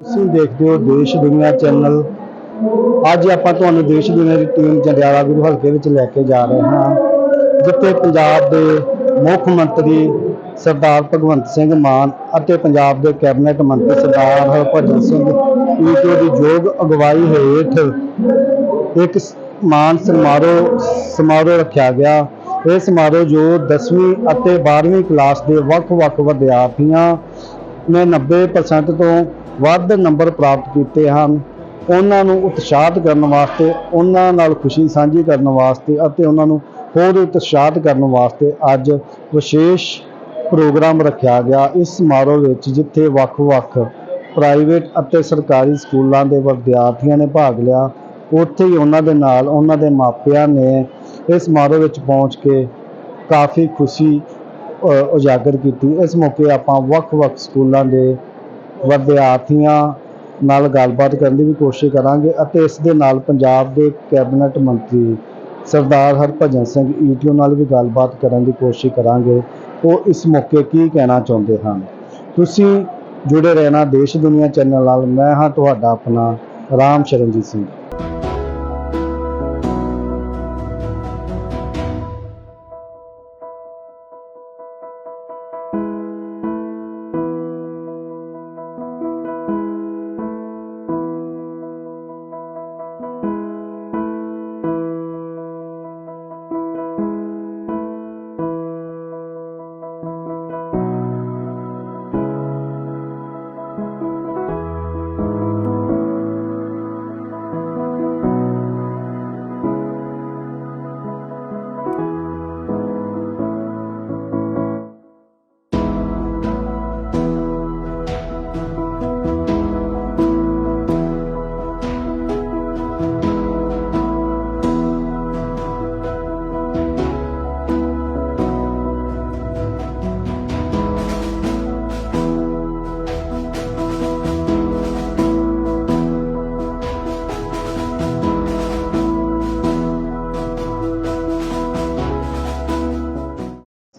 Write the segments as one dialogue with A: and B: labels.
A: ਤੁਸੀਂ ਦੇਖਦੇ ਹੋ ਦੇਸ਼ ਦੁਨੀਆ ਚੈਨਲ। ਅੱਜ ਆਪਾਂ ਤੁਹਾਨੂੰ ਦੇਸ਼ ਦੁਨੀਆ ਦੀ ਟੀਮ ਜੰਡਿਆਲਾ ਗੁਰੂ ਹਲਕੇ ਵਿੱਚ ਲੈ ਕੇ ਜਾ ਰਹੇ ਹਾਂ, ਜਿੱਥੇ ਪੰਜਾਬ ਦੇ ਮੁੱਖ ਮੰਤਰੀ ਸਰਦਾਰ ਭਗਵੰਤ ਸਿੰਘ ਮਾਨ ਅਤੇ ਪੰਜਾਬ ਦੇ ਕੈਬਨਿਟ ਮੰਤਰੀ ਸਰਦਾਰ ਹਰਭਜਨ ਸਿੰਘ ਈਟੋ ਦੀ ਯੋਗ ਅਗਵਾਈ ਹੇਠ ਇੱਕ ਮਾਨ ਸਮਾਰੋਹ ਸਮਾਰੋਹ ਰੱਖਿਆ ਗਿਆ। ਇਹ ਸਮਾਰੋਹ ਜੋ 10ਵੀਂ ਅਤੇ 12ਵੀਂ ਕਲਾਸ ਦੇ ਵੱਖ-ਵੱਖ ਵਿਦਿਆਰਥੀਆਂ ਨੇ 90% ਤੋਂ ਵੱਧ ਨੰਬਰ ਪ੍ਰਾਪਤ ਕੀਤੇ ਹਨ। ਉਹਨਾਂ ਨੂੰ ਉਤਸ਼ਾਹਿਤ ਕਰਨ ਵਾਸਤੇ, ਉਹਨਾਂ ਨਾਲ ਖੁਸ਼ੀ ਸਾਂਝੀ ਕਰਨ ਵਾਸਤੇ ਅਤੇ ਉਹਨਾਂ ਨੂੰ ਹੋਰ ਉਤਸ਼ਾਹਿਤ ਕਰਨ ਵਾਸਤੇ ਅੱਜ ਵਿਸ਼ੇਸ਼ ਪ੍ਰੋਗਰਾਮ ਰੱਖਿਆ ਗਿਆ। ਇਸ ਸਮਾਰੋਹ ਵਿੱਚ ਜਿੱਥੇ ਵੱਖ-ਵੱਖ ਪ੍ਰਾਈਵੇਟ ਅਤੇ ਸਰਕਾਰੀ ਸਕੂਲਾਂ ਦੇ ਵਿਦਿਆਰਥੀਆਂ ਨੇ ਭਾਗ ਲਿਆ, ਉੱਥੇ ਹੀ ਉਹਨਾਂ ਦੇ ਨਾਲ ਉਹਨਾਂ ਦੇ ਮਾਪਿਆਂ ਨੇ ਇਸ ਸਮਾਰੋਹ ਵਿੱਚ ਪਹੁੰਚ ਕੇ ਕਾਫੀ ਖੁਸ਼ੀ ਉਜਾਗਰ ਕੀਤੀ। ਇਸ ਮੌਕੇ ਆਪਾਂ ਵੱਖ-ਵੱਖ ਸਕੂਲਾਂ ਦੇ ਵਿਦਿਆਰਥੀਆਂ ਨਾਲ ਗੱਲਬਾਤ ਕਰਨ ਦੀ ਵੀ ਕੋਸ਼ਿਸ਼ ਕਰਾਂਗੇ ਅਤੇ ਇਸ ਦੇ ਨਾਲ ਪੰਜਾਬ ਦੇ ਕੈਬਨਿਟ ਮੰਤਰੀ ਸਰਦਾਰ ਹਰਭਜਨ ਸਿੰਘ ਈਟੀਓ ਨਾਲ ਵੀ ਗੱਲਬਾਤ ਕਰਨ ਦੀ ਕੋਸ਼ਿਸ਼ ਕਰਾਂਗੇ। ਉਹ ਇਸ ਮੌਕੇ ਕੀ ਕਹਿਣਾ ਚਾਹੁੰਦੇ ਹਨ? ਤੁਸੀਂ ਜੁੜੇ ਰਹਿਣਾ ਦੇਸ਼ ਦੁਨੀਆ ਚੈਨਲ ਨਾਲ, ਮੈਂ ਹਾਂ ਤੁਹਾਡਾ ਆਪਣਾ ਰਾਮ ਸ਼ਰਨਜੀਤ ਸਿੰਘ।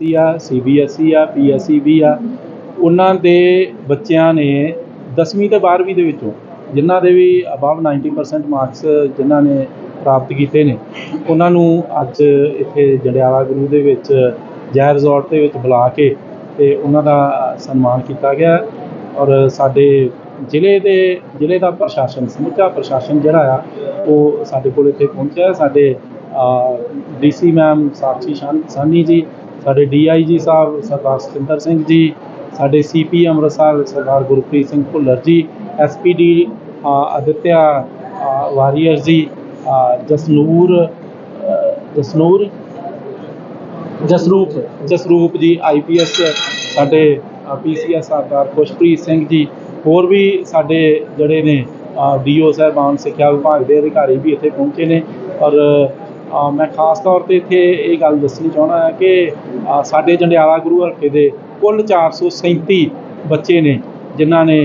B: ਸੀ ਆ ਸੀਬੀਐਸਈ ਆ ਪੀਐਸਈ ਵੀ ਆ, ਉਹਨਾਂ ਦੇ ਬੱਚਿਆਂ ਨੇ 10ਵੀਂ ਤੇ 12ਵੀਂ ਦੇ ਵਿੱਚੋਂ ਜਿਨ੍ਹਾਂ ਦੇ ਵੀ ਅਬਵ 90% ਮਾਰਕਸ ਜਿਨ੍ਹਾਂ ਨੇ ਪ੍ਰਾਪਤ ਕੀਤੇ ਨੇ, ਉਹਨਾਂ ਨੂੰ ਅੱਜ ਇੱਥੇ ਜੰਡਿਆਲਾ ਗੁਰੂ ਦੇ ਵਿੱਚ ਜੈ ਰਿਜ਼ੋਰਟ ਦੇ ਵਿੱਚ ਬੁਲਾ ਕੇ ਤੇ ਉਹਨਾਂ ਦਾ ਸਨਮਾਨ ਕੀਤਾ ਗਿਆ ਔਰ ਸਾਡੇ ਜ਼ਿਲ੍ਹੇ ਦੇ, ਜ਼ਿਲ੍ਹੇ ਦਾ ਪ੍ਰਸ਼ਾਸਨ, ਸਮੁੱਚਾ ਪ੍ਰਸ਼ਾਸਨ ਜਿਹੜਾ ਆ, ਉਹ ਸਾਡੇ ਕੋਲ ਇੱਥੇ ਪਹੁੰਚਿਆ ਸਾਡੇ ਡੀਸੀ ਮੈਮ ਸਾਕਸ਼ੀ ਸ਼ਾਨ ਸਾਨੀ ਜੀ ਸਾਡੇ ਡੀਆਈਜੀ ਸਾਹਿਬ ਸਰਦਾਰ ਸਤਿੰਦਰ ਸਿੰਘ ਜੀ ਸਾਡੇ ਸੀਪੀ ਅੰਮ੍ਰਿਤਸਰ ਸਰਦਾਰ ਗੁਰਪ੍ਰੀਤ ਸਿੰਘ ਭੁੱਲਰ ਜੀ ਐਸਪੀਡੀ ਅਦਿੱਤਿਆ ਅ, ਵਾਰੀਅਰ ਜੀ ਜਸਨੂਰ ਜਸਨੂਰ ਜਸਰੂਪ ਜਸਰੂਪ ਜੀ ਆਈਪੀਐਸ ਸਾਡੇ ਪੀਸੀਐਸ ਸਰਦਾਰ ਖੁਸ਼ਪ੍ਰੀਤ ਸਿੰਘ ਜੀ ਹੋਰ ਵੀ ਸਾਡੇ ਜਿਹੜੇ ਨੇ ਡੀਓ ਸਾਹਿਬਾਨ ਸਿੱਖਿਆ ਵਿਭਾਗ ਦੇ ਅਧਿਕਾਰੀ ਵੀ ਇੱਥੇ ਪਹੁੰਚੇ ਨੇ ਔਰ ਮੈਂ ਖਾਸ ਤੌਰ ਤੇ ਇੱਥੇ ਇਹ ਗੱਲ ਦੱਸਣੀ ਚਾਹੁੰਦਾ ਹਾਂ ਕਿ ਸਾਡੇ ਜੰਡਿਆਲਾ ਗੁਰੂ ਹਲਕੇ ਦੇ ਕੁੱਲ 437 ਬੱਚੇ ਨੇ, ਜਿਨ੍ਹਾਂ ਨੇ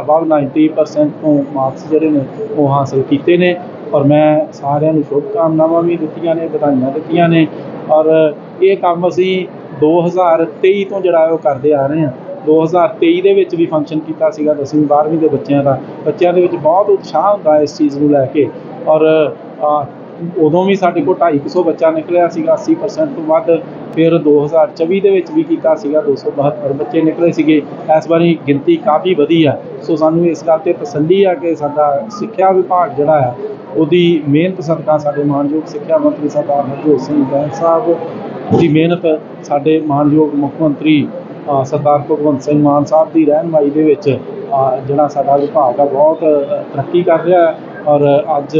B: ਅਬਵ 90% ਤੋਂ ਮਾਰਕਸ ਜਿਹੜੇ ਨੇ ਉਹ ਹਾਸਲ ਕੀਤੇ ਨੇ। ਔਰ ਮੈਂ ਸਾਰਿਆਂ ਨੂੰ ਸ਼ੁਭਕਾਮਨਾਵਾਂ ਵੀ ਦਿੱਤੀਆਂ ਨੇ, ਵਧਾਈਆਂ ਦਿੱਤੀਆਂ ਨੇ। ਔਰ ਇਹ ਕੰਮ ਅਸੀਂ 2023 ਤੋਂ ਜਿਹੜਾ ਉਹ ਕਰਦੇ ਆ ਰਹੇ ਹਾਂ। 2023 ਦੇ ਵਿੱਚ ਵੀ ਫੰਕਸ਼ਨ ਕੀਤਾ ਸੀਗਾ 10ਵੀਂ 12ਵੀਂ ਦੇ ਬੱਚਿਆਂ ਦਾ। ਬੱਚਿਆਂ ਦੇ ਵਿੱਚ ਬਹੁਤ ਉਤਸ਼ਾਹ ਹੁੰਦਾ ਇਸ ਚੀਜ਼ ਨੂੰ ਲੈ ਕੇ। ਔਰ ਉਦੋਂ ਵੀ ਸਾਡੇ ਕੋਲ 250 ਬੱਚਾ ਨਿਕਲਿਆ ਸੀਗਾ 80% ਤੋਂ ਵੱਧ। ਫਿਰ 2024 ਦੇ ਵਿੱਚ ਵੀ ਕੀਤਾ ਸੀਗਾ 272 ਬੱਚੇ ਨਿਕਲੇ ਸੀਗੇ। ਇਸ ਵਾਰੀ ਗਿਣਤੀ ਕਾਫੀ ਵਧੀ ਆ ਸੋ ਸਾਨੂੰ ਇਸ ਗੱਲ ਤੇ ਤਸੱਲੀ ਆ ਕਿ ਸਾਡਾ ਸਿੱਖਿਆ ਵਿਭਾਗ ਜਿਹੜਾ ਆ ਉਹਦੀ ਮਿਹਨਤ ਸਦਕਾ ਸਾਡੇ ਮਾਨਯੋਗ ਸਿੱਖਿਆ ਮੰਤਰੀ ਸਰਦਾਰ ਹਰਜੋਤ ਸਿੰਘ ਬੈਂਸ ਸਾਹਿਬ ਦੀ ਮਿਹਨਤ ਸਾਡੇ ਮਾਨਯੋਗ ਮੁੱਖ ਮੰਤਰੀ ਸਰਦਾਰ ਭਗਵੰਤ ਸਿੰਘ ਮਾਨ ਸਾਹਿਬ ਦੀ ਰਹਿਨਮਾਈ ਦੇ ਵਿੱਚ ਜਿਹੜਾ ਸਾਡਾ ਵਿਭਾਗ ਆ ਬਹੁਤ ਤਰੱਕੀ ਕਰ ਰਿਹਾ ਔਰ ਅੱਜ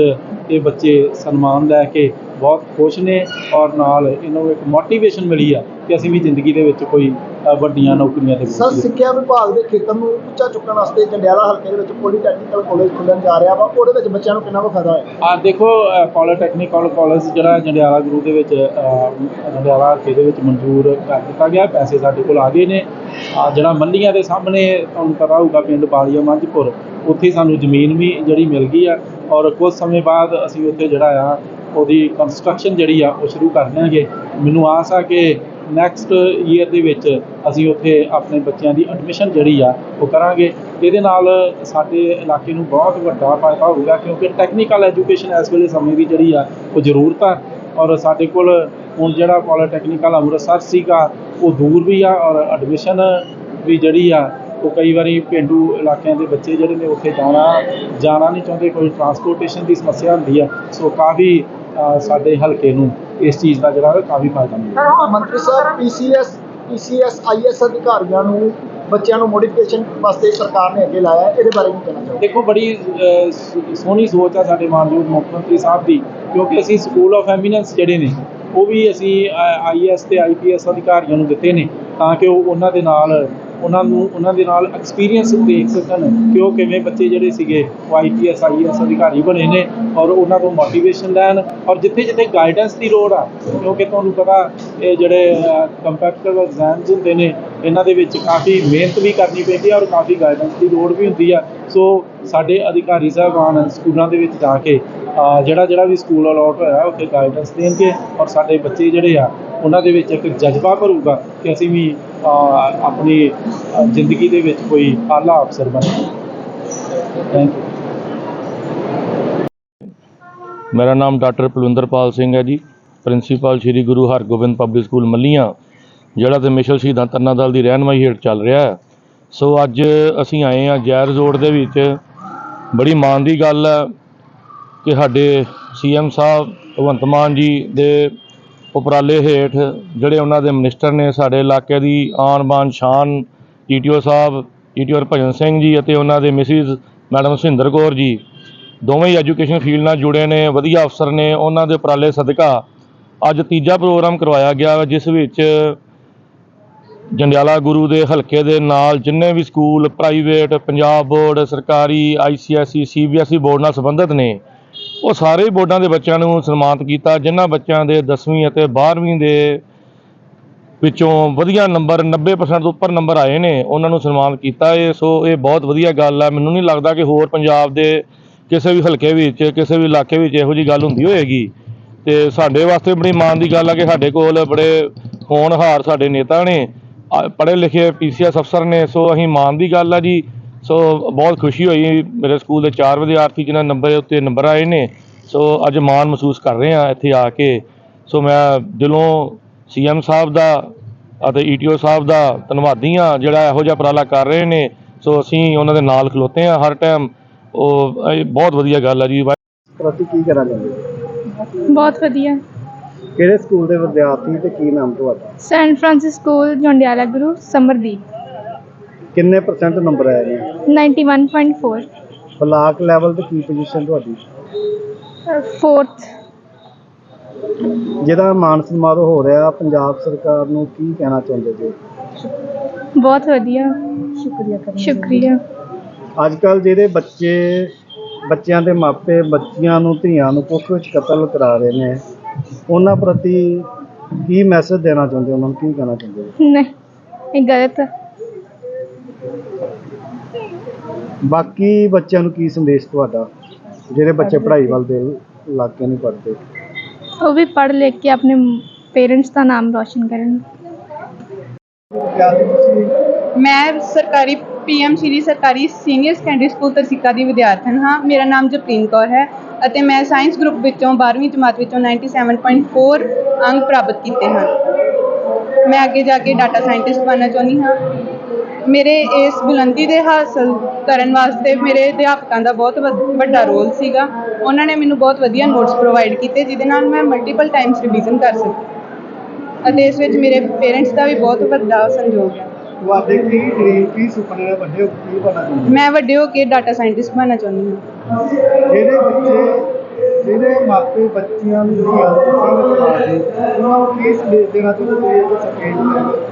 B: ਇਹ ਬੱਚੇ ਸਨਮਾਨ ਲੈ ਕੇ ਬਹੁਤ ਖੁਸ਼ ਨੇ ਔਰ ਨਾਲ ਇਹਨਾਂ ਨੂੰ ਇੱਕ ਮੋਟੀਵੇਸ਼ਨ ਮਿਲੀ ਆ ਕਿ ਅਸੀਂ ਵੀ ਜ਼ਿੰਦਗੀ ਦੇ ਵਿੱਚ ਕੋਈ ਅ, ਵੱਡੀਆਂ ਨੌਕਰੀਆਂ ਤੇ
C: ਸਰ
B: ਪਹੁੰਚੀਏ।
C: ਸਿੱਖਿਆ ਵਿਭਾਗ ਦੇ ਖੇਤਰ ਨੂੰ ਉੱਚਾ ਚੁੱਕਣ ਵਾਸਤੇ ਜੰਡਿਆਲਾ ਹਲਕੇ ਦੇ ਵਿੱਚ ਪੋਲੀਟੈਕਨੀਕਲ ਕਾਲਜ ਖੁੱਲਣ ਜਾ ਰਿਹਾ ਵਾ। ਉਹਦੇ ਵਿੱਚ ਬੱਚਿਆਂ ਨੂੰ ਕਿੰਨਾ ਕੁ ਫਾਇਦਾ ਹੋਇਆ?
B: ਆ ਦੇਖੋ ਪੋਲੀਟੈਕਨਿਕਲ ਕਾਲਜ ਜਿਹੜਾ ਜੰਡਿਆਲਾ ਗੁਰੂ ਦੇ ਵਿੱਚ ਅ, ਜੰਡਿਆਲਾ ਹਲਕੇ ਦੇ ਵਿੱਚ ਮਨਜ਼ੂਰ ਕਰ ਦਿੱਤਾ ਗਿਆ। ਪੈਸੇ ਸਾਡੇ ਕੋਲ ਆ ਗਏ ਨੇ। ਆ ਜਿਹੜਾ ਮੰਡੀਆਂ ਦੇ ਸਾਹਮਣੇ ਤੁਹਾਨੂੰ ਪਤਾ ਹੋਊਗਾ ਪਿੰਡ ਬਾਲੀਆ ਮੰਝਪੁਰ ਉੱਥੇ ਸਾਨੂੰ ਜ਼ਮੀਨ ਵੀ ਜਿਹੜੀ ਮਿਲ ਗਈ ਆ। ਔਰ ਕੁਝ ਸਮੇਂ ਬਾਅਦ ਅਸੀਂ ਉੱਥੇ ਜਿਹੜਾ ਆ, ਉਹਦੀ ਕੰਸਟਰਕਸ਼ਨ ਜਿਹੜੀ ਆ, ਉਹ ਸ਼ੁਰੂ ਕਰ ਦਿਆਂਗੇ ਮੈਨੂੰ ਆਸ ਆ ਕਿ ਨੈਕਸਟ ਈਅਰ ਦੇ ਵਿੱਚ ਅਸੀਂ ਉੱਥੇ ਆਪਣੇ ਬੱਚਿਆਂ ਦੀ ਐਡਮਿਸ਼ਨ ਜਿਹੜੀ ਆ, ਉਹ ਕਰਾਂਗੇ। ਇਹਦੇ ਨਾਲ ਸਾਡੇ ਇਲਾਕੇ ਨੂੰ ਬਹੁਤ ਵੱਡਾ ਫਾਇਦਾ ਹੋਊਗਾ, ਕਿਉਂਕਿ ਟੈਕਨੀਕਲ ਐਜੂਕੇਸ਼ਨ ਇਸ ਵੇਲੇ ਸਮੇਂ ਦੀ ਜਿਹੜੀ ਆ, ਉਹ ਜ਼ਰੂਰਤ ਆ। ਔਰ ਸਾਡੇ ਕੋਲ ਹੁਣ ਜਿਹੜਾ ਪੋਲੀਟੈਕਨੀਕਲ ਅੰਮ੍ਰਿਤਸਰ ਸੀਗਾ, ਉਹ ਦੂਰ ਵੀ ਆ ਔਰ ਐਡਮਿਸ਼ਨ ਵੀ ਜਿਹੜੀ ਆ ਉਹ ਕਈ ਵਾਰੀ ਪਿੰਡੂ ਇਲਾਕਿਆਂ ਦੇ ਬੱਚੇ ਜਿਹੜੇ ਨੇ ਉੱਥੇ ਜਾਣਾ ਜਾਣਾ ਨਹੀਂ ਚਾਹੁੰਦੇ ਕੋਈ ਟਰਾਂਸਪੋਰਟੇਸ਼ਨ ਦੀ ਸਮੱਸਿਆ ਹੁੰਦੀ ਆ ਸੋ ਕਾਫੀ ਸਾਡੇ ਹਲਕੇ ਨੂੰ ਇਸ ਚੀਜ਼ ਦਾ ਜਿਹੜਾ ਹੈ ਕਾਫੀ ਫਾਇਦਾ ਮਿਲਦਾ
C: ਮੰਤਰੀ ਸਾਹਿਬ ਪੀਸੀਐਸ ਪੀਸੀਐਸ ਆਈਐਸ ਅਧਿਕਾਰੀਆਂ ਨੂੰ ਬੱਚਿਆਂ ਨੂੰ ਮੋਡੀਫਿਕੇਸ਼ਨ ਵਾਸਤੇ ਸਰਕਾਰ ਨੇ ਅੱਗੇ ਲਾਇਆ ਹੈ। ਇਹਦੇ ਬਾਰੇ ਕੀ ਕਹਿਣਾ ਚਾਹੋਗੇ
B: ਦੇਖੋ ਬੜੀ ਸੋਹਣੀ ਸੋਚ ਆ ਸਾਡੇ ਮਾਨਯੋਗ ਮੁੱਖ ਮੰਤਰੀ ਸਾਹਿਬ ਦੀ ਕਿਉਂਕਿ ਅਸੀਂ ਸਕੂਲ ਆਫ ਐਮੀਨੈਂਸ ਜਿਹੜੇ ਨੇ ਉਹ ਵੀ ਅਸੀਂ ਆਈਐਸ ਤੇ ਆਈਪੀਐਸ ਅਧਿਕਾਰੀਆਂ ਨੂੰ ਦਿੱਤੇ ਨੇ ਤਾਂ ਕਿ ਉਹ ਉਹਨਾਂ ਦੇ ਨਾਲ ਉਹਨਾਂ ਨੂੰ, ਉਹਨਾਂ ਦੇ ਨਾਲ ਐਕਸਪੀਰੀਅੰਸ ਦੇਖ ਸਕਣ ਕਿ ਉਹ ਕਿਵੇਂ ਬੱਚੇ ਜਿਹੜੇ ਸੀਗੇ, ਉਹ ਆਈਪੀਐਸ ਆਈਐਸ ਅਧਿਕਾਰੀ ਬਣੇ ਨੇ ਔਰ ਉਹਨਾਂ ਤੋਂ ਮੋਟੀਵੇਸ਼ਨ ਲੈਣ ਔਰ ਜਿੱਥੇ ਜਿੱਥੇ ਗਾਈਡੈਂਸ ਦੀ ਲੋੜ ਆ, ਕਿਉਂਕਿ ਤੁਹਾਨੂੰ ਪਤਾ ਇਹ ਜਿਹੜੇ ਕੰਪੈਟੀਟਿਵ ਐਗਜ਼ਾਮਸ ਹੁੰਦੇ ਨੇ, ਇਹਨਾਂ ਦੇ ਵਿੱਚ ਕਾਫੀ ਮਿਹਨਤ ਵੀ ਕਰਨੀ ਪੈਂਦੀ ਹੈ ਔਰ ਕਾਫੀ ਗਾਈਡੈਂਸ ਦੀ ਲੋੜ ਵੀ ਹੁੰਦੀ ਆ। ਸੋ ਸਾਡੇ ਅਧਿਕਾਰੀ ਸਾਹਿਬਾਨ ਸਕੂਲਾਂ ਦੇ ਵਿੱਚ ਜਾ ਕੇ ਜਿਹੜਾ ਜਿਹੜਾ ਵੀ ਸਕੂਲ ਅਲਾਟ ਹੋਇਆ, ਉੱਥੇ ਗਾਈਡੈਂਸ ਦੇਣਗੇ ਔਰ ਸਾਡੇ ਬੱਚੇ ਜਿਹੜੇ ਆ, ਉਹਨਾਂ ਦੇ ਵਿੱਚ ਇੱਕ ਜਜ਼ਬਾ ਭਰੂਗਾ ਕਿ ਅਸੀਂ ਵੀ ਆਪਣੀ ਜ਼ਿੰਦਗੀ ਦੇ ਵਿੱਚ ਕੋਈ ਆਲਾ ਅਫਸਰ ਬਣੀਏ ਥੈਂਕ ਯੂ
D: ਮੇਰਾ ਨਾਮ ਡਾਕਟਰ ਪਲਵਿੰਦਰਪਾਲ ਸਿੰਘ ਹੈ ji. Principal Shri Guru Hargobind public school Malliyan, ਜਿਹੜਾ ਤੇ ਮਿਸ਼ਲ ਸ਼ਹੀਦਾਂ ਤਰਨਾ ਦਲ ਦੀ ਰਹਿਨਮਾਈ ਹੇਠ ਚੱਲ ਰਿਹਾ ਹੈ। ਸੋ ਅੱਜ ਅਸੀਂ ਆਏ ਹਾਂ ਜੈ ਰਿਜ਼ੋਰਟ ਦੇ ਵਿੱਚ। ਬੜੀ ਮਾਣ ਦੀ ਗੱਲ ਹੈ ਕਿ ਸਾਡੇ ਸੀਐਮ ਸਾਹਿਬ ਭਗਵੰਤ ਮਾਨ ਜੀ ਦੇ ਉਪਰਾਲੇ ਹੇਠ ਜਿਹੜੇ ਉਹਨਾਂ ਦੇ ਮਿਨਿਸਟਰ ਨੇ ਸਾਡੇ ਇਲਾਕੇ ਦੀ ਆਨ ਬਾਨ ਸ਼ਾਨ ਈਟੀਓ ਸਾਹਿਬ ਈਟੀਓ ਹਰਭਜਨ ਸਿੰਘ ਜੀ ਅਤੇ ਉਹਨਾਂ ਦੇ ਮਿਸਿਸ ਮੈਡਮ ਸੁਹਿੰਦਰ ਕੌਰ ਜੀ, ਦੋਵੇਂ ਹੀ ਐਜੂਕੇਸ਼ਨ ਫੀਲਡ ਨਾਲ ਜੁੜੇ ਨੇ, ਵਧੀਆ ਅਫਸਰ ਨੇ, ਉਹਨਾਂ ਦੇ ਉਪਰਾਲੇ ਸਦਕਾ ਅੱਜ ਤੀਜਾ ਪ੍ਰੋਗਰਾਮ ਕਰਵਾਇਆ ਗਿਆ ਜਿਸ ਵਿੱਚ ਜੰਡਿਆਲਾ ਗੁਰੂ ਦੇ ਹਲਕੇ ਦੇ ਨਾਲ ਜਿੰਨੇ ਵੀ ਸਕੂਲ ਪ੍ਰਾਈਵੇਟ ਪੰਜਾਬ ਬੋਰਡ, ਸਰਕਾਰੀ ਆਈਸੀਐਸਈ ਸੀਬੀਐਸਈ ਬੋਰਡ ਨਾਲ ਸੰਬੰਧਿਤ ਨੇ। ਉਹ ਸਾਰੇ ਹੀ ਬੋਰਡਾਂ ਦੇ ਬੱਚਿਆਂ ਨੂੰ ਸਨਮਾਨਿਤ ਕੀਤਾ, ਜਿਨ੍ਹਾਂ ਬੱਚਿਆਂ ਦੇ 10ਵੀਂ ਅਤੇ 12ਵੀਂ ਦੇ ਵਿੱਚੋਂ ਵਧੀਆ ਨੰਬਰ 90% ਤੋਂ ਉੱਪਰ ਨੰਬਰ ਆਏ ਨੇ, ਉਹਨਾਂ ਨੂੰ ਸਨਮਾਨਿਤ ਕੀਤਾ ਇਹ। ਸੋ ਇਹ ਬਹੁਤ ਵਧੀਆ ਗੱਲ ਹੈ ਮੈਨੂੰ ਨਹੀਂ ਲੱਗਦਾ ਕਿ ਹੋਰ ਪੰਜਾਬ ਦੇ ਕਿਸੇ ਵੀ ਹਲਕੇ ਵਿੱਚ, ਕਿਸੇ ਵੀ ਇਲਾਕੇ ਵਿੱਚ ਇਹੋ ਜੀ ਗੱਲ ਹੁੰਦੀ ਹੋਏਗੀ। ਤੇ ਸਾਡੇ ਵਾਸਤੇ ਬੜੀ ਮਾਣ ਦੀ ਗੱਲ ਹੈ ਕਿ ਸਾਡੇ ਕੋਲ ਬੜੇ ਹੋਣਹਾਰ ਸਾਡੇ ਨੇਤਾ ਨੇ ਪੜ੍ਹੇ ਲਿਖੇ ਪੀਸੀਐਸ ਅਫਸਰ ਨੇ। ਸੋ ਅਸੀਂ ਮਾਣ ਦੀ ਗੱਲ ਆ ਜੀ। ਸੋ ਬਹੁਤ ਖੁਸ਼ੀ ਹੋਈ ਮੇਰੇ ਸਕੂਲ ਦੇ ਚਾਰ ਵਿਦਿਆਰਥੀ ਜਿਨ੍ਹਾਂ ਨੰਬਰ ਉੱਤੇ ਨੰਬਰ ਆਏ ਨੇ। ਸੋ ਅੱਜ ਮਾਣ ਮਹਿਸੂਸ ਕਰ ਰਹੇ ਆ ਇੱਥੇ ਆ ਕੇ। ਸੋ ਮੈਂ ਦਿਲੋਂ ਸੀਐਮ ਸਾਹਿਬ ਦਾ ਅਤੇ ਈਟੀਓ ਸਾਹਿਬ ਦਾ ਧੰਨਵਾਦੀ ਹਾਂ ਜਿਹੜਾ ਇਹੋ ਜਿਹਾ ਉਪਰਾਲਾ ਕਰ ਰਹੇ ਨੇ। ਸੋ ਅਸੀਂ ਉਹਨਾਂ ਦੇ ਨਾਲ ਖਲੋਤੇ ਹਾਂ ਹਰ ਟਾਈਮ। ਉਹ ਇਹ ਬਹੁਤ ਵਧੀਆ ਗੱਲ ਹੈ ਜੀ।
C: ਪ੍ਰਤੀ ਕੀ ਚਾਹੁੰਦੇ ਹੋ?
E: ਬਹੁਤ ਵਧੀਆ।
C: ਕਿਹੜੇ ਸਕੂਲ ਦੇ ਵਿਦਿਆਰਥੀ ਤੇ ਕੀ ਨਾਮ ਤੁਹਾਡਾ?
E: Saint Francis school Jandiala Guru Samardeep.
C: ਕਿੰਨੇ ਪਰਸੈਂਟ ਨੰਬਰ ਆਏ ਨੇ?
E: 91.4
C: ਬਲਾਕ ਲੈਵਲ ਤੇ ਕੀ ਪੋਜੀਸ਼ਨ ਤੁਹਾਡੀ?
E: ਫੋਰਥ
C: ਜਿਹਦਾ ਮਾਨ ਸਨਮਾਰੋਹ ਹੋ ਰਿਹਾ ਪੰਜਾਬ ਸਰਕਾਰ ਨੂੰ ਕੀ ਕਹਿਣਾ ਚਾਹੁੰਦੇ ਜੀ?
E: ਬਹੁਤ ਵਧੀਆ। ਸ਼ੁਕਰੀਆ ਸ਼ੁਕਰੀਆ।
C: ਅੱਜ ਕੱਲ ਜਿਹੜੇ ਬੱਚੇ ਬੱਚਿਆਂ ਦੇ ਮਾਪੇ ਬੱਚੀਆਂ ਨੂੰ ਧੀਆਂ ਨੂੰ ਕੁੱਖ ਵਿੱਚ ਕਤਲ ਕਰਾ ਰਹੇ ਨੇ ਉਹਨਾਂ ਪ੍ਰਤੀ ਕੀ ਮੈਸੇਜ ਦੇਣਾ ਚਾਹੁੰਦੇ ਹੋ? ਉਹਨਾਂ ਨੂੰ ਕੀ ਕਹਿਣਾ ਚਾਹੁੰਦੇ ਹੋ?
E: ਨਹੀਂ ਇਹ ਗਲਤ ਹੈ।
C: ਬਾਕੀ ਬੱਚਿਆਂ ਨੂੰ ਕੀ ਸੰਦੇਸ਼ ਤੁਹਾਡਾ? ਜਿਹੜੇ ਬੱਚੇ ਪੜ੍ਹਾਈ ਵੱਲ ਦੇ ਲੱਗ ਕੇ ਨਹੀਂ ਪੜ੍ਹਦੇ।
E: ਉਹ ਵੀ ਪੜ੍ਹ ਲਿਖ ਕੇ ਆਪਣੇ ਪੇਰੈਂਟਸ ਦਾ ਨਾਮ ਰੋਸ਼ਨ ਕਰਨ।
F: ਮੈਂ ਸਰਕਾਰੀ ਪੀਐਮ ਸ਼੍ਰੀ ਸਰਕਾਰੀ ਸੀਨੀਅਰ ਸੈਕੰਡਰੀ ਸਕੂਲ ਤਰਸਿੱਕਾ ਦੀ ਵਿਦਿਆਰਥਣ ਹਾਂ। ਮੇਰਾ ਨਾਮ ਜਪਲੀਨ ਕੌਰ ਹੈ ਅਤੇ ਮੈਂ ਸਾਇੰਸ ਗਰੁੱਪ ਵਿੱਚੋਂ 12ਵੀਂ ਜਮਾਤ ਵਿੱਚੋਂ 97.4 ਅੰਕ ਪ੍ਰਾਪਤ ਕੀਤੇ ਹਨ। ਮੈਂ ਅੱਗੇ ਜਾ ਕੇ ਡਾਟਾ ਸਾਇੰਟਿਸਟ ਬਣਨਾ ਚਾਹੁੰਦੀ ਹਾਂ। ਮੇਰੇ ਇਸ ਬੁਲੰਦੀ ਦੇ ਹਾਸਲ ਕਰਨ ਵਾਸਤੇ ਮੇਰੇ ਅਧਿਆਪਕਾਂ ਦਾ ਬਹੁਤ ਵ- ਵੱਡਾ ਰੋਲ ਸੀਗਾ। ਉਹਨਾਂ ਨੇ ਮੈਨੂੰ ਬਹੁਤ ਵਧੀਆ ਨੋਟਸ ਪ੍ਰੋਵਾਈਡ ਕੀਤੇ ਜਿਹਦੇ ਨਾਲ ਮੈਂ ਮਲਟੀਪਲ ਟਾਈਮਸ ਰਿਵੀਜ਼ਨ ਕਰ ਸਕੀ। ਅਤੇ ਇਸ ਵਿੱਚ ਮੇਰੇ ਪੇਰੈਂਟਸ ਦਾ ਵੀ ਬਹੁਤ ਵੱਡਾ ਸੰਯੋਗ ਹੈ।
C: ਤੁਹਾਡੇ ਕੀ ਡ੍ਰੀਮ ਕੀ ਸੁਪਨੇ ਨੇ ਵੱਡੇ ਹੋ ਕੇ ਕੀ ਬਣਨਾ ਚਾਹੁੰਦੇ
F: ਮੈਂ ਵੱਡੇ ਹੋ ਕੇ ਡਾਟਾ ਸਾਇੰਟਿਸਟ ਬਣਨਾ ਚਾਹੁੰਦੀ ਹਾਂ।
C: ਜਿਹੜੇ ਬੱਚੇ ਜਿਹੜੇ ਮਾਪੇ ਬੱਚਿਆਂ ਨੂੰ ਧੀਆਂ ਨੂੰ ਕੁੱਖਾਂ ਵਿੱਚ ਪਾ ਕੇ ਉਹਨਾਂ ਨੂੰ ਕੀ ਸੰਦੇਸ਼ ਦੇਣਾ ਚਾਹੁੰਦੇ ਹੋ? ਕਿ ਸਟੇਜ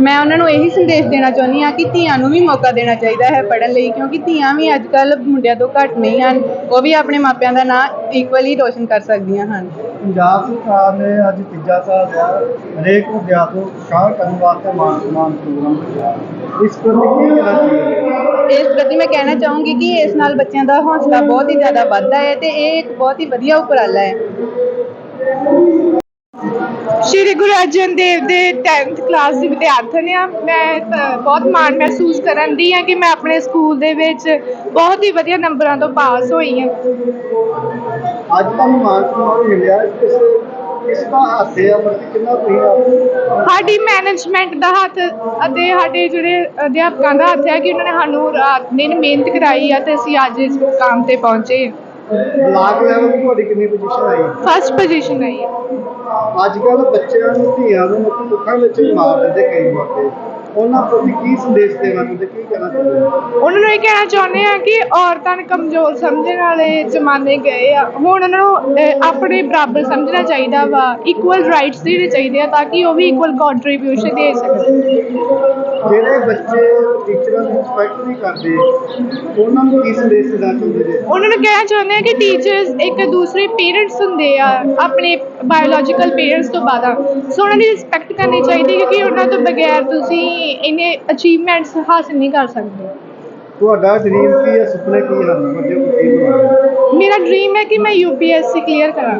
F: ਮੈਂ ਉਹਨਾਂ ਨੂੰ ਇਹੀ ਸੰਦੇਸ਼ ਦੇਣਾ ਚਾਹੁੰਦੀ ਹਾਂ ਕਿ ਧੀਆਂ ਨੂੰ ਵੀ ਮੌਕਾ ਦੇਣਾ ਚਾਹੀਦਾ ਹੈ ਪੜ੍ਹਨ ਲਈ ਕਿਉਂਕਿ ਧੀਆਂ ਵੀ ਅੱਜ ਕੱਲ੍ਹ ਮੁੰਡਿਆਂ ਤੋਂ ਘੱਟ ਨਹੀਂ ਹਨ। ਉਹ ਵੀ ਆਪਣੇ ਮਾਪਿਆਂ ਦਾ ਨਾਂ ਇਕੁਅਲੀ ਰੋਸ਼ਨ ਕਰ ਸਕਦੀਆਂ ਹਨ।
C: ਪੰਜਾਬ ਸਰਕਾਰ ਨੇ ਅੱਜ ਤੀਜਾ ਸਾਲ ਦਾ ਹਰੇਕ ਵਿਦਿਆਰਥੀ ਨੂੰ ਉਤਸ਼ਾਹ ਕਰਨ ਵਾਸਤੇ ਮਾਨ ਸਨਮਾਨ ਪ੍ਰੋਗਰਾਮ ਇਸ ਪ੍ਰਤੀ
F: ਇਸ ਪ੍ਰਤੀ ਮੈਂ ਕਹਿਣਾ ਚਾਹੂੰਗੀ ਕਿ ਇਸ ਨਾਲ ਬੱਚਿਆਂ ਦਾ ਹੌਸਲਾ ਬਹੁਤ ਹੀ ਜ਼ਿਆਦਾ ਵੱਧਦਾ ਹੈ ਤੇ ਇਹ ਇੱਕ ਬਹੁਤ ਹੀ ਵਧੀਆ ਉਪਰਾਲਾ ਹੈ।
G: ਸ਼੍ਰੀ ਗੁਰੂ ਅਰਜਨ ਦੇਵ ਦੇ 10th ਕਲਾਸ ਦੀ ਵਿਦਿਆਰਥਣ ਆ ਮੈਂ ਬਹੁਤ ਮਾਣ ਮਹਿਸੂਸ ਕਰਨ ਦੀ ਆ ਕਿ ਮੈਂ ਆਪਣੇ ਸਕੂਲ ਦੇ ਵਿੱਚ ਬਹੁਤ ਹੀ ਵਧੀਆ ਨੰਬਰਾਂ ਤੋਂ ਪਾਸ ਹੋਈ ਹਾਂ।
C: ਅੱਜ ਤੁਹਾਨੂੰ ਮਾਨ ਸਨਮਾਨ ਮਿਲਿਆ ਕਿਸ ਕਿਸ ਦਾ ਹੱਥ ਹੈ? ਮਤਲਬ ਕਿੰਨਾ ਤੁਸੀਂ ਆਪ-
G: ਸਾਡੀ ਮੈਨੇਜਮੈਂਟ ਦਾ ਹੱਥ ਅਤੇ ਸਾਡੇ ਜਿਹੜੇ ਅਧਿਆਪਕਾਂ ਦਾ ਹੱਥ ਹੈ ਕਿ ਉਹਨਾਂ ਨੇ ਸਾਨੂੰ ਰਾਤ ਦਿਨ ਮਿਹਨਤ ਕਰਾਈ ਆ ਤੇ ਅਸੀਂ ਅੱਜ ਇਸ ਮੁਕਾਮ ਤੇ ਪਹੁੰਚੇ
C: ਬਲਾਕ ਲੈਵਲ ਤੇ ਤੁਹਾਡੀ ਕਿੰਨੀ ਪੋਜੀਸ਼ਨ ਆਈ?
G: ਫਸਟ ਪੋਜੀਸ਼ਨ ਆਈ ਹੈ।
C: ਅੱਜ ਕੱਲ ਬੱਚਿਆਂ ਨੂੰ ਧੀਆਂ ਨੂੰ ਮਤਲਬ ਦੁੱਖਾਂ ਵਿੱਚ ਹੀ ਮਾਰ ਦਿੰਦੇ ਕਈ ਵਾਰ ਉਹਨਾਂ ਪ੍ਰਤੀ ਕੀ ਸੰਦੇਸ਼ ਦੇਣਾ ਚਾਹੁੰਦੇ? ਕੀ ਕਹਿਣਾ ਚਾਹੁੰਦੇ? ਹੋ?
G: ਉਹਨਾਂ ਨੂੰ ਇਹ ਕਹਿਣਾ ਚਾਹੁੰਦੇ ਆ ਕਿ ਔਰਤਾਂ ਨੂੰ ਕਮਜ਼ੋਰ ਸਮਝਣ ਵਾਲੇ ਜ਼ਮਾਨੇ ਗਏ ਆ। ਹੁਣ ਉਹਨਾਂ ਨੂੰ ਅਹ, ਆਪਣੇ ਬਰਾਬਰ ਸਮਝਣਾ ਚਾਹੀਦਾ ਵਾ। ਇਕੁਅਲ ਰਾਈਟਸ ਦੇਣੇ ਚਾਹੀਦੇ ਆ ਤਾਂ ਕਿ ਉਹ ਵੀ ਇਕੁਅਲ ਕੰਟਰੀਬਿਊਸ਼ਨ ਦੇ ਸਕਣ।
C: ਜਿਹੜੇ ਬੱਚੇ ਟੀਚਰਾਂ ਦੀ ਰਿਸਪੈਕਟ ਨਹੀਂ ਕਰਦੇ ਉਹਨਾਂ ਨੂੰ ਕੀ ਸੰਦੇਸ਼ ਦੇਣਾ ਚਾਹੁੰਦੇ ਜੇ?
G: ਉਹਨਾਂ ਨੂੰ ਕਹਿਣਾ ਚਾਹੁੰਦੇ ਆ ਕਿ ਟੀਚਰਸ ਇੱਕ ਦੂਸਰੇ ਪੇਰੈਂਟਸ ਹੁੰਦੇ ਆ ਆਪਣੇ ਬਾਇਓਲੋਜੀਕਲ ਪੇਰੈਂਟਸ ਤੋਂ ਬਾਅਦ। ਸੋ ਉਹਨਾਂ ਦੀ ਰਿਸਪੈਕਟ ਕਰਨੀ ਚਾਹੀਦੀ ਕਿਉਂਕਿ ਉਹਨਾਂ ਤੋਂ ਬਗੈਰ ਤੁਸੀਂ ਇੰਨੇ ਅਚੀਵਮੈਂਟਸ ਹਾਸਲ ਨਹੀਂ ਕਰ ਸਕਦੇ।
C: ਤੁਹਾਡਾ ਡ੍ਰੀਮ ਕੀ ਹੈ ਸੁਪਨੇ ਕੀ ਹਨ? ਵੱਡੇ ਕੀ ਬਣਾਉਣਾ
G: ਮੇਰਾ ਡ੍ਰੀਮ ਹੈ ਕਿ ਮੈਂ ਯੂਪੀਐਸਸੀ ਕਲੀਅਰ ਕਰਾਂ।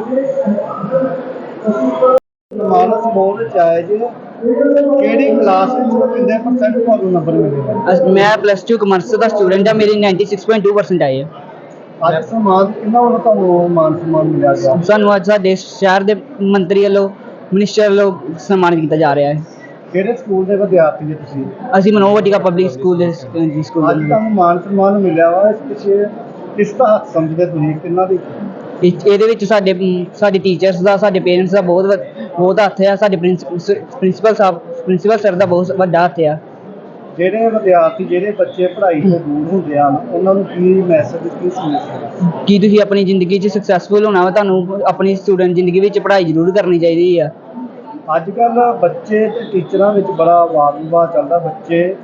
C: ਮਾਨਸ ਮੋਹਨ ਚ ਆਏ ਜੀ। ਕਿਹੜੀ ਕਲਾਸ ਵਿੱਚ ਕਿੰਨੇ ਪਰਸੈਂਟ ਤੁਹਾਨੂੰ ਨੰਬਰ ਮਿਲੇਗਾ
H: ਅਸ- ਮੈਂ ਪਲੱਸ 2 ਕਮਰਸ ਦਾ ਸਟੂਡੈਂਟ ਆ ਮੇਰੇ 96.2% ਆਏ ਆ
C: ਅੱਜ ਸਮਾਜ ਕਿੰਨਾ ਵੱਲੋਂ ਤੁਹਾਨੂੰ ਮਾਨ ਸਨਮਾਨ ਮਿਲਿਆ ਗਿਆ
H: ਸਾਨੂੰ ਅੱਜ ਸਾਡੇ ਸ਼ਹਿਰ ਦੇ ਮੰਤਰੀ ਵੱਲੋਂ ਮਿਨਿਸਟਰ ਵੱਲੋਂ ਸਨਮਾਨਿਤ ਕੀਤਾ ਜਾ ਰਿਹਾ ਹੈ।
C: ਕਿਹੜੇ ਸਕੂਲ ਦੇ ਵਿਦਿਆਰਥੀ ਜੀ ਤੁਸੀਂ?
H: ਅਸੀਂ ਮਨੋਵਟਿਕਾ ਪਬਲਿਕ ਸਕੂਲ ਦੇ ਸ- ਸਕੂਲ
C: ਅੱਜ
H: ਦੇ
C: ਤੁਹਾਨੂੰ ਮਾਨ ਸਨਮਾਨ ਮਿਲਿਆ ਵਾ ਇਸ ਪਿੱਛੇ ਕਿਸ ਦਾ ਹੱਥ ਸਮਝਦੇ ਤੁਸੀਂ? ਕਿੰਨਾ ਦੀ?
H: ਇਹ- ਇਹਦੇ ਵਿੱਚ ਸਾਡੇ ਸਾਡੇ ਟੀਚਰਸ ਦਾ ਸਾਡੇ ਪੇਰੈਂਟਸ ਦਾ ਬਹੁਤ ਵ- ਬਹੁਤ ਹੱਥ ਆ ਸਾਡੇ ਪ੍ਰਿੰਸੀਪਲ ਸਾਹਿਬ ਪ੍ਰਿੰਸੀਪਲ ਸਰ ਦਾ ਬਹੁਤ ਵੱਡਾ ਹੱਥ ਆ।
C: ਜਿਹੜੇ ਵਿਦਿਆਰਥੀ ਜਿਹੜੇ ਬੱਚੇ ਪੜ੍ਹਾਈ ਤੋਂ ਦੂਰ ਹੁੰਦੇ ਹਨ ਉਹਨਾਂ ਨੂੰ ਕੀ ਮੈਸੇਜ ਕੀ ਦੇਣਾ
H: ਕੀ ਤੁਸੀਂ ਆਪਣੀ ਜ਼ਿੰਦਗੀ 'ਚ ਸਕਸੈਸਫੁਲ ਹੋਣਾ ਵਾ ਤੁਹਾਨੂੰ ਆਪਣੀ ਸਟੂਡੈਂਟ ਜ਼ਿੰਦਗੀ ਵਿੱਚ ਪੜ੍ਹਾਈ ਜ਼ਰੂਰ ਕਰਨੀ ਚਾਹੀਦੀ ਆ।
C: ਅੱਜ ਕੱਲ ਬੱਚੇ ਤੇ ਟੀਚਰਾਂ ਵਿੱਚ ਬੜਾ ਵਾਦ ਵਿਵਾਦ ਚੱਲਦਾ। ਬੱਚੇ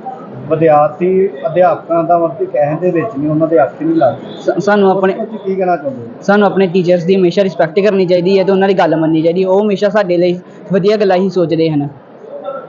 C: ਵਿਦਿਆਰਥੀ ਅਧਿਆਪਕਾਂ ਦਾ ਮਤਲਬ ਕਹਿਣ ਦੇ ਵਿੱਚ ਨਹੀਂ ਉਹਨਾਂ ਦੇ ਅੱਖ ਨਹੀਂ ਲੱਗਦੇ।
H: ਸ- ਸਾਨੂੰ ਆਪਣੇ
C: ਕੀ ਕਹਿਣਾ ਚਾਹੁੰਦੇ ਹੋ?
H: ਸਾਨੂੰ ਆਪਣੇ ਟੀਚਰਸ ਦੀ ਹਮੇਸ਼ਾ ਰਿਸਪੈਕਟ ਕਰਨੀ ਚਾਹੀਦੀ ਹੈ ਤੇ ਉਹਨਾਂ ਦੀ ਗੱਲ ਮੰਨਣੀ ਚਾਹੀਦੀ ਹੈ। ਉਹ ਹਮੇਸ਼ਾ ਸਾਡੇ ਲਈ ਵਧੀਆ ਗੱਲਾਂ ਹੀ ਸੋਚਦੇ ਹਨ।